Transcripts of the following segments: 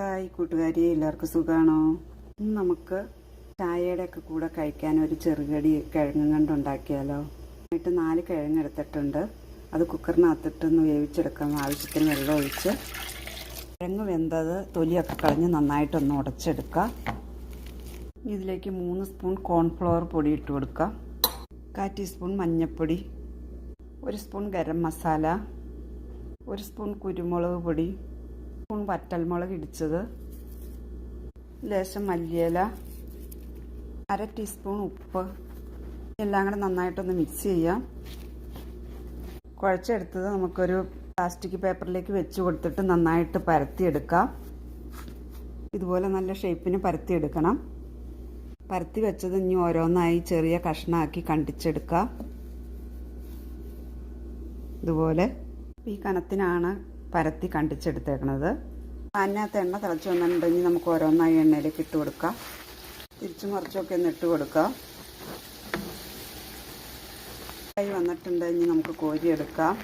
Hi കൂട്ടുകാരി എല്ലാവർക്കും സുഖമാണോ ഇന്ന് നമുക്ക് ചായയുടെ ഒക്കെ കൂടെ കഴിക്കാൻ ഒരു ചെറുകടി കിഴങ്ങ് കണ്ട് ഉണ്ടാക്കിയാലോ? എന്നിട്ട് നാല് കിഴങ്ങ് എടുത്തിട്ടുണ്ട്. അത് കുക്കറിനകത്തിട്ടൊന്ന് വേവിച്ചെടുക്കാം ആവശ്യത്തിന് വെള്ളം ഒഴിച്ച്. കിഴങ്ങ് വെന്തത് തൊലിയൊക്കെ കളഞ്ഞ് നന്നായിട്ടൊന്ന് ഉടച്ചെടുക്കുക. ഇതിലേക്ക് മൂന്ന് സ്പൂൺ കോൺഫ്ലവർ പൊടി ഇട്ട് കൊടുക്കുക. കാ ടീസ്പൂൺ മഞ്ഞൾപ്പൊടി ഒരു സ്പൂൺ ഗരം മസാല. ഒരു സ്പൂൺ കുരുമുളക് പൊടി. സ്പൂൺ വറ്റൽമുളക് ഇടിച്ചത്. ലേശം മല്ലിയില അര ടീസ്പൂൺ ഉപ്പ്. എല്ലാം കൂടെ നന്നായിട്ടൊന്ന് മിക്സ് ചെയ്യാം. കുഴച്ചെടുത്തത് നമുക്കൊരു പ്ലാസ്റ്റിക് പേപ്പറിലേക്ക് വെച്ച് കൊടുത്തിട്ട് നന്നായിട്ട് പരത്തിയെടുക്കാം. ഇതുപോലെ നല്ല ഷേപ്പിന് പരത്തിയെടുക്കണം. പരത്തി വെച്ചത് ഇനി ഓരോന്നായി ചെറിയ കഷ്ണമാക്കി കണ്ടിച്ചെടുക്കാം. ഇതുപോലെ. ഈ കനത്തിനാണ് പരത്തി കണ്ടിച്ചെടുത്തേക്കണത്. അതിനകത്ത് എണ്ണ തിളച്ച് വന്നിട്ടുണ്ടെങ്കിൽ നമുക്ക് ഓരോന്നായി എണ്ണയിലേക്ക് ഇട്ട് കൊടുക്കാം. തിരിച്ചു മറിച്ചൊക്കെ ഒന്ന് ഇട്ട് കൊടുക്കാം. ഫ്രൈ വന്നിട്ടുണ്ടെങ്കിൽ നമുക്ക് കോരി എടുക്കാം.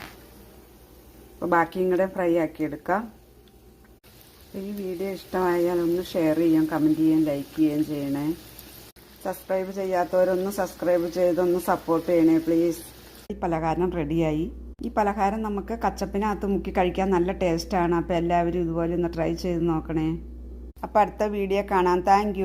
അപ്പോൾ ബാക്കിയും കൂടെ ഫ്രൈ ആക്കി എടുക്കാം. ഈ വീഡിയോ ഇഷ്ടമായാൽ ഒന്ന് ഷെയർ ചെയ്യാം കമന്റ് ചെയ്യാം ലൈക്ക് ചെയ്യുകയും ചെയ്യണേ. സബ്സ്ക്രൈബ് ചെയ്യാത്തവരൊന്ന് സബ്സ്ക്രൈബ് ചെയ്തൊന്ന് സപ്പോർട്ട് ചെയ്യണേ പ്ലീസ്. ഈ പലഹാരം റെഡിയായി. ഈ പലഹാരം നമുക്ക് കച്ചപ്പിനകത്ത് മുക്കി കഴിക്കാൻ നല്ല ടേസ്റ്റാണ്. അപ്പോൾ എല്ലാവരും ഇതുപോലെ ഒന്ന് ട്രൈ ചെയ്ത് നോക്കണേ. അപ്പോൾ അടുത്ത വീഡിയോ കാണാം. താങ്ക്